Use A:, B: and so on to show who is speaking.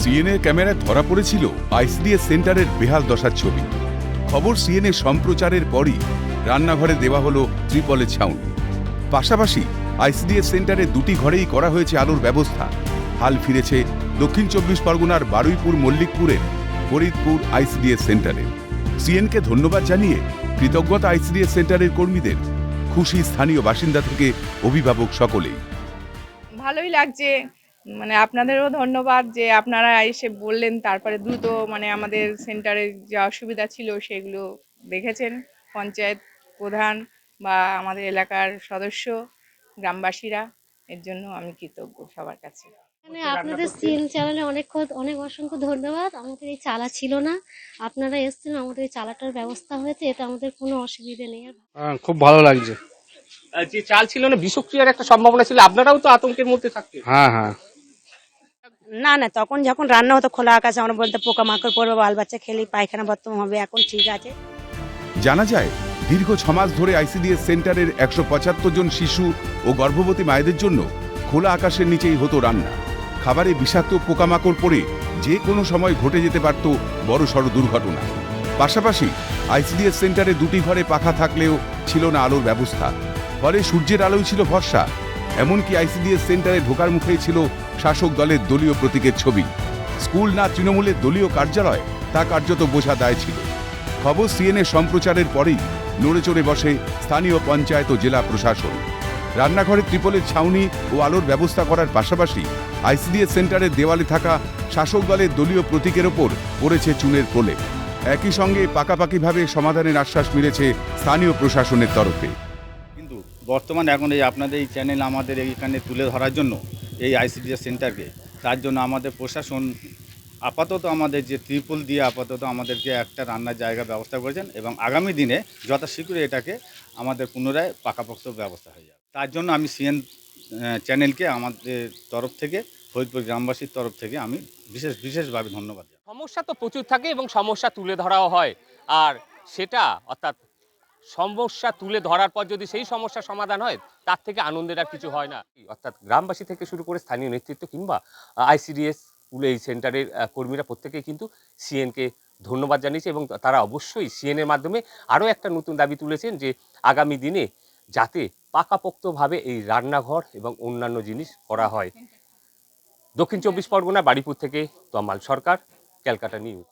A: CNA ক্যামেরায় ধরা পড়েছিল আইসিডিএস সেন্টারের বেহাল দশার ছবি। খবর সিএনএ সম্প্রচারের পরই রান্নাঘরে দেওয়া হলো ত্রিপলের ছাউনি। পাশাপাশি আইসিডিএস সেন্টারে দুটি ঘরেই করা হয়েছে আলোর ব্যবস্থা। হাল ফিরেছে দক্ষিণ চব্বিশ পরগনার বারুইপুর মল্লিকপুরের ফরিদপুর আইসিডিএস সেন্টারে। সিএনকে ধন্যবাদ জানিয়ে কৃতজ্ঞতা আইসিডিএস সেন্টারের কর্মীদের, খুশি স্থানীয় বাসিন্দা থেকে অভিভাবক সকলেই।
B: ভালোই লাগছে। মানে আপনাদেরও ধন্যবাদ যে আপনারা এসে বললেন তারপরে দ্রুত মানে আমাদের সেন্টারে যে অসুবিধা ছিল সেগুলো দেখেছেন পঞ্চায়েত প্রধান বা আমাদের এলাকার সদস্য গ্রামবাসীরা এর জন্য আমি কৃতজ্ঞ সবার কাছে।
C: মানে আপনাদের সিএন চ্যানেলে অনেক অনেক অসংখ্য ধন্যবাদ আমাদের এই চালা ছিল না আপনারা এসেছেন আমাদের এই চালাটার ব্যবস্থা হয়েছে এটা আমাদের কোনো অসুবিধে নেই।
D: হ্যাঁ, খুব ভালো লাগছে।
E: যে চাল ছিল না বিষক্রিয়ার একটা সম্ভাবনা ছিল আপনারাও তো আতঙ্কের মধ্যে থাকতেন।
D: হ্যাঁ হ্যাঁ।
F: না না, তখন যখন রান্না হতো খোলা আকাশে, আমরা বলতে পোকামাকড় পড়বে বাল বাচ্চা খেলে পায়খানা বর্তমান হবে, এখন ঠিক আছে।
A: জানা যায়, দীর্ঘ ছমাস ধরে আইসিডিএস সেন্টারের একশো পঁচাত্তর জন শিশু ও গর্ভবতী মায়েদের জন্য খোলা আকাশের নিচেই হতো রান্না। খাবারে বিষাক্ত পোকামাকড় পড়ে যে কোনো সময় ঘটে যেতে পারত বড় সড় দুর্ঘটনা। পাশাপাশি, আইসিডিএস সেন্টারে দুটি ঘরে পাখা থাকলেও ছিল না আলোর ব্যবস্থা। ফলে সূর্যের আলোই ছিল ভরসা এমনকি আইসিডিএস সেন্টারে ঢোকার মুখেই ছিল শাসক দলের দলীয় প্রতীকের ছবি। স্কুল না তৃণমূলের দলীয় কার্যালয়, তা কার্যত বোঝা দায় ছিল। খবর সিএনএ সম্প্রচারের পরেই নড়ে চড়ে বসে স্থানীয় পঞ্চায়েত ও জেলা প্রশাসন। রান্নাঘরে ত্রিপলের ছাউনি ও আলোর ব্যবস্থা করার পাশাপাশি আইসিডিএস সেন্টারের দেওয়ালে থাকা শাসক দলের দলীয় প্রতীকের ওপর পড়েছে চুনের প্রলেপ। একই সঙ্গে পাকাপাকিভাবে সমাধানের আশ্বাস মিলেছে স্থানীয় প্রশাসনের তরফে।
G: বর্তমানে এখন এই আপনাদের এই চ্যানেল আমাদের এইখানে তুলে ধরার জন্য এই আইসিডিএস সেন্টারকে তার জন্য আমাদের প্রশাসন আপাতত আমাদের যে ত্রিপুল দিয়ে আপাতত আমাদেরকে একটা রান্নার জায়গা ব্যবস্থা করেছেন এবং আগামী দিনে যথাশীঘ্রই এটাকে আমাদের পুনরায় পাকাপোক্ত ব্যবস্থা হয়ে যাবে। তার জন্য আমি সিএন চ্যানেলকে আমাদের তরফ থেকে, ফরিদপুর গ্রামবাসীর তরফ থেকে আমি বিশেষ, বিশেষভাবে ধন্যবাদ
E: সমস্যা তো প্রচুর থাকে এবং সমস্যা তুলে ধরাও হয়। আর সেটা অর্থাৎ সমস্যা তুলে ধরার পর যদি সেই সমস্যার সমাধান হয়, তার থেকে আনন্দের আর কিছু হয় না। অর্থাৎ গ্রামবাসী থেকে শুরু করে স্থানীয় নেতৃত্ব কিংবা আইসিডিএস এই সেন্টারের কর্মীরা প্রত্যেকেই কিন্তু সিএনকে ধন্যবাদ জানিয়েছে এবং তারা অবশ্যই সিএনের মাধ্যমে আরও একটা নতুন দাবি তুলেছেন যে, আগামী দিনে যাতে পাকাপোক্তভাবে এই রান্নাঘর এবং অন্যান্য জিনিস করা হয়। দক্ষিণ চব্বিশ পরগনা, বাড়িপুর থেকে তমাল সরকার, ক্যালকাটা নিউজ।